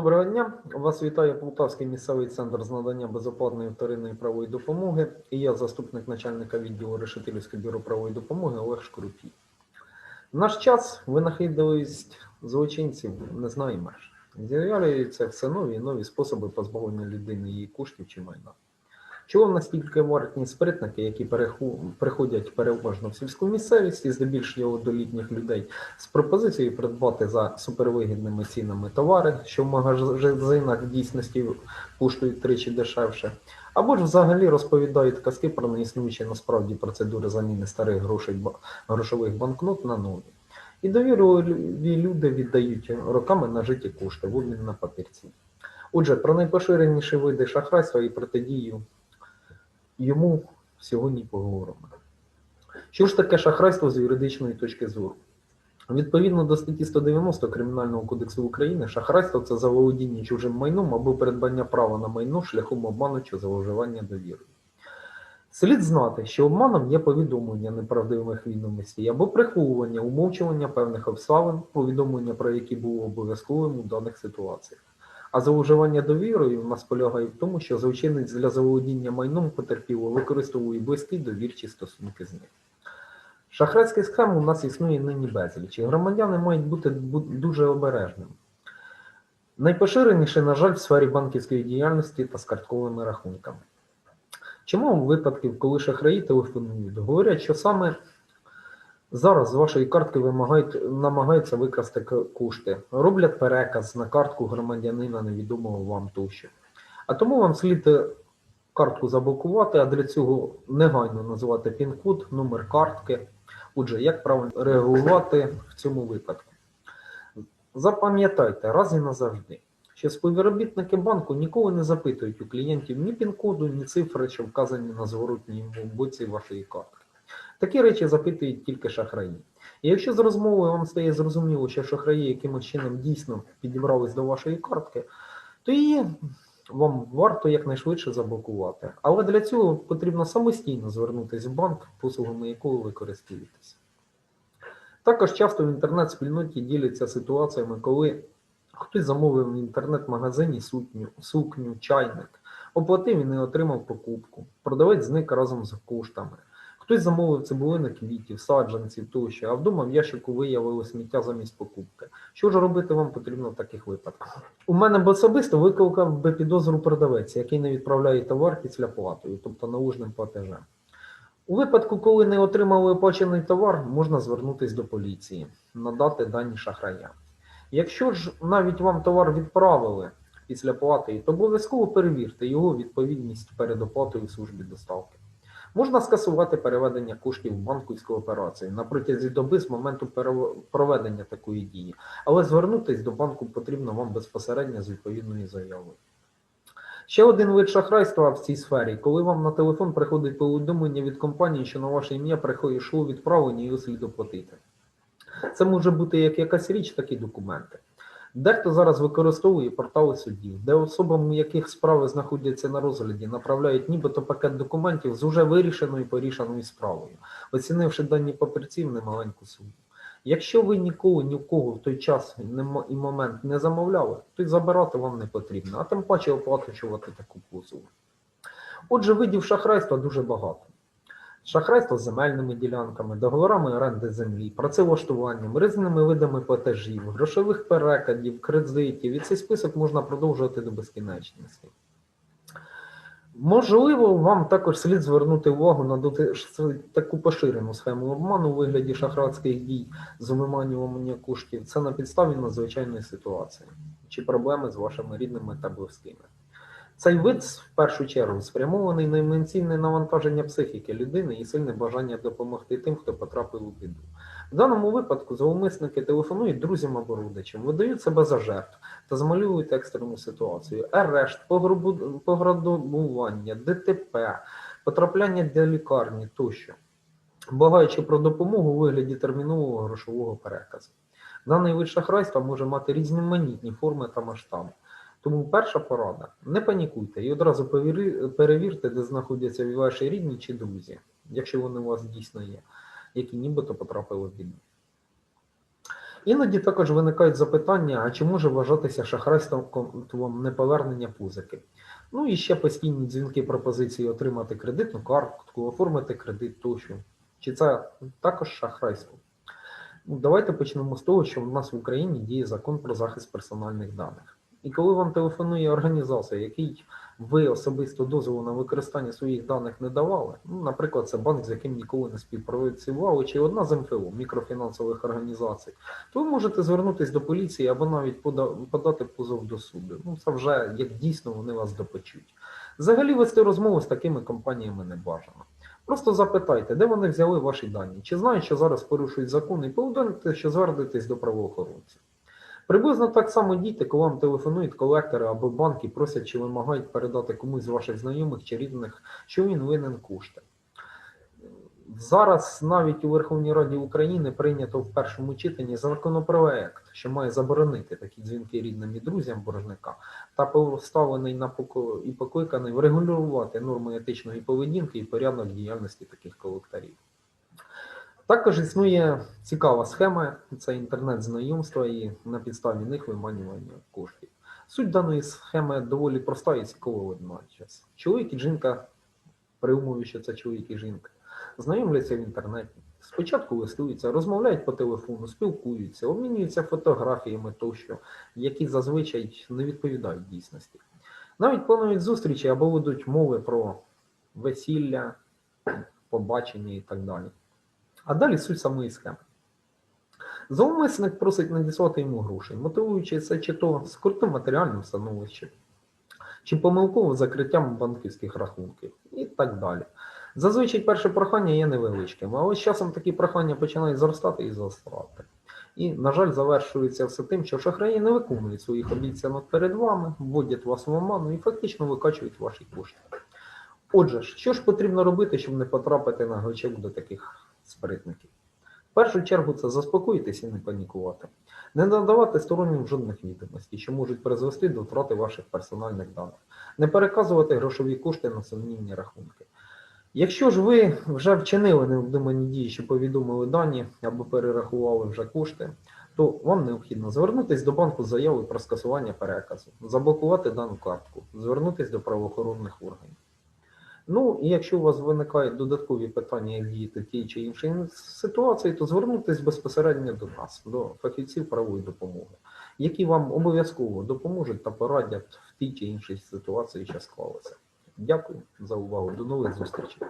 Доброго дня. Вас вітає Полтавський місцевий центр з надання безоплатної вторинної правової допомоги. І я заступник начальника відділу Решетилівського бюро правової допомоги Олег Шкрупій. В наш час винахідливість злочинців не знає меж. З'являються все нові і нові способи позбавлення людини її коштів чи майна. Чого настільки вартні спритники, які приходять переважно в сільську місцевість і здебільшого до літніх людей з пропозицією придбати за супервигідними цінами товари, що в магазинах в дійсності коштують тричі дешевше, або ж взагалі розповідають казки про неіснуючі насправді процедури заміни старих грошей грошових банкнот на нові. І довірливі люди віддають роками нажиті кошти в обмін на папірці. Отже, про найпоширеніші види шахрайства і протидію йому сьогодні поговоримо. Що ж таке шахрайство з юридичної точки зору? Відповідно до статті 190 Кримінального кодексу України, шахрайство це заволодіння чужим майном або передбання права на майно шляхом обману чи зловживання довірою. Слід знати, що обманом є повідомлення неправдивих відомостей або приховування, умовчування певних обставин, повідомлення про які було обов'язковим у даних ситуаціях. А зловживання довірою в нас полягає в тому, що злочинець для заволодіння майном потерпілого використовує близькі довірчі стосунки з ним. Шахрайських схем у нас існує нині безліч, громадяни мають бути дуже обережними. Найпоширеніше, на жаль, в сфері банківської діяльності та з картковими рахунками. Чому випадків, коли шахраї телефонують, говорять, що саме зараз з вашої картки вимагають, намагаються викрасти кошти, роблять переказ на картку громадянина невідомого вам тощо. А тому вам слід е, картку заблокувати, а для цього негайно називати пін-код, номер картки. Отже, як правильно реагувати в цьому випадку? Запам'ятайте раз і назавжди, що співробітники банку ніколи не запитують у клієнтів ні пін-коду, ні цифри, що вказані на зворотній боці вашої картки. Такі речі запитують тільки шахраї. І якщо з розмови вам стає зрозуміло, що шахраї якимось чином дійсно підібрались до вашої картки, то її вам варто якнайшвидше заблокувати. Але для цього потрібно самостійно звернутися в банк, послугами якого ви користуєтеся. Також часто в інтернет-спільноті діляться ситуаціями, коли хтось замовив в інтернет-магазині сукню, сукню, чайник, оплатив і не отримав покупку, продавець зник разом з коштами. Хтось замовив цибулини квітів, саджанців тощо, а вдома в ящику виявили сміття замість покупки. Що ж робити вам потрібно в таких випадках? У мене б особисто викликав би підозру продавець, який не відправляє товар після платою, тобто наужним платежем. У випадку, коли не отримали оплачений товар, можна звернутися до поліції, надати дані шахрая. Якщо ж навіть вам товар відправили після плати, то обов'язково перевірте його відповідність перед оплатою в службі доставки. Можна скасувати переведення коштів в банківську операцію на протязі доби з моменту проведення такої дії, але звернутися до банку потрібно вам безпосередньо з відповідною заявою. Ще один вид шахрайства в цій сфері, коли вам на телефон приходить повідомлення від компанії, що на ваше ім'я прийшло відправлення і його слід оплатити. Це може бути як якась річ, так і документи. Дехто зараз використовує портали судів, де особам, яких справи знаходяться на розгляді, направляють нібито пакет документів з уже вирішеною порішеною справою, оцінивши дані папірці в немаленьку суму. Якщо ви ніколи ні в кого в той час і момент не замовляли, то й забирати вам не потрібно, а тим паче оплачувати таку послугу. Отже, видів шахрайства дуже багато. Шахрайство з земельними ділянками, договорами оренди землі, працевлаштуванням, різними видами платежів, грошових перекладів, кредитів. І цей список можна продовжувати до безкінечності. Можливо, вам також слід звернути увагу на таку поширену схему обману у вигляді шахрайських дій з виманювання коштів. Це на підставі надзвичайної ситуації чи проблеми з вашими рідними та близькими. Цей вид в першу чергу спрямований на емоційне навантаження психіки людини і сильне бажання допомогти тим, хто потрапив у біду. В даному випадку зловмисники телефонують друзям або родичам, видають себе за жертв та змалюють екстрену ситуацію. Арешт, пограбу- пограбування, ДТП, потрапляння до лікарні тощо, благаючи про допомогу у вигляді термінового грошового переказу. Даний вид шахрайства може мати різноманітні форми та масштаби. Тому перша порада: не панікуйте і одразу перевірте, де знаходяться ваші рідні чи друзі, якщо вони у вас дійсно є, які нібито потрапили в біду. Іноді також виникають запитання, а чи може вважатися шахрайством неповернення позики? Ну і ще постійні дзвінки пропозиції отримати кредитну картку, оформити кредит тощо. Чи це також шахрайство? Ну, давайте почнемо з того, що в нас в Україні діє закон про захист персональних даних. І коли вам телефонує організація, який ви особисто дозволу на використання своїх даних не давали, ну, наприклад, це банк, з яким ніколи не співпрацювали, чи одна з МФО, мікрофінансових організацій, то ви можете звернутися до поліції або навіть подати позов до суду. Ну, це вже як дійсно вони вас допечуть. Взагалі вести розмову з такими компаніями не бажано. Просто запитайте, де вони взяли ваші дані, чи знають, що зараз порушують закон, і повідомте, що звернетесь до правоохоронців. Приблизно так само дійте, коли вам телефонують колектори або банки, просять чи вимагають передати комусь з ваших знайомих чи рідних, що він винен кошти. Зараз навіть у Верховній Раді України прийнято в першому читанні законопроект, що має заборонити такі дзвінки рідним і друзям боржника, та поставлений на поко- і покликаний врегулювати норми етичної поведінки і порядок діяльності таких колекторів. Також існує цікава схема, це інтернет-знайомства і на підставі них виманювання коштів. Суть даної схеми доволі проста і цікава водночас. Чоловік і жінка, при умові, що це чоловік і жінка, знайомляться в інтернеті. Спочатку листуються, розмовляють по телефону, спілкуються, обмінюються фотографіями тощо, які зазвичай не відповідають дійсності. Навіть планують зустрічі або ведуть мови про весілля, побачення і так далі. А далі суть самої схеми. Зловмисник просить надіслати йому грошей, мотивуючи це чи то скрутним матеріальним становищем, чи помилковим закриттям банківських рахунків і так далі. Зазвичай перше прохання є невеличким, але з часом такі прохання починають зростати і зростати. І, на жаль, завершується все тим, що шахраї не виконують своїх обіцянок перед вами, вводять вас в оману і фактично викачують ваші кошти. Отже, що ж потрібно робити, щоб не потрапити на гачок до таких спритників? В першу чергу це заспокоїтись і не панікувати, не надавати стороннім жодних відомостей, що можуть призвести до втрати ваших персональних даних, не переказувати грошові кошти на сумнівні рахунки. Якщо ж ви вже вчинили необдумані дії, що повідомили дані або перерахували вже кошти, то вам необхідно звернутися до банку з заявою про скасування переказу, заблокувати дану картку, звернутися до правоохоронних органів. Ну і якщо у вас виникають додаткові питання, як діяти в тій чи іншій ситуації, то звернутися безпосередньо до нас, до фахівців правової допомоги, які вам обов'язково допоможуть та порадять в тій чи іншій ситуації, що склалася. Дякую за увагу. До нових зустрічей.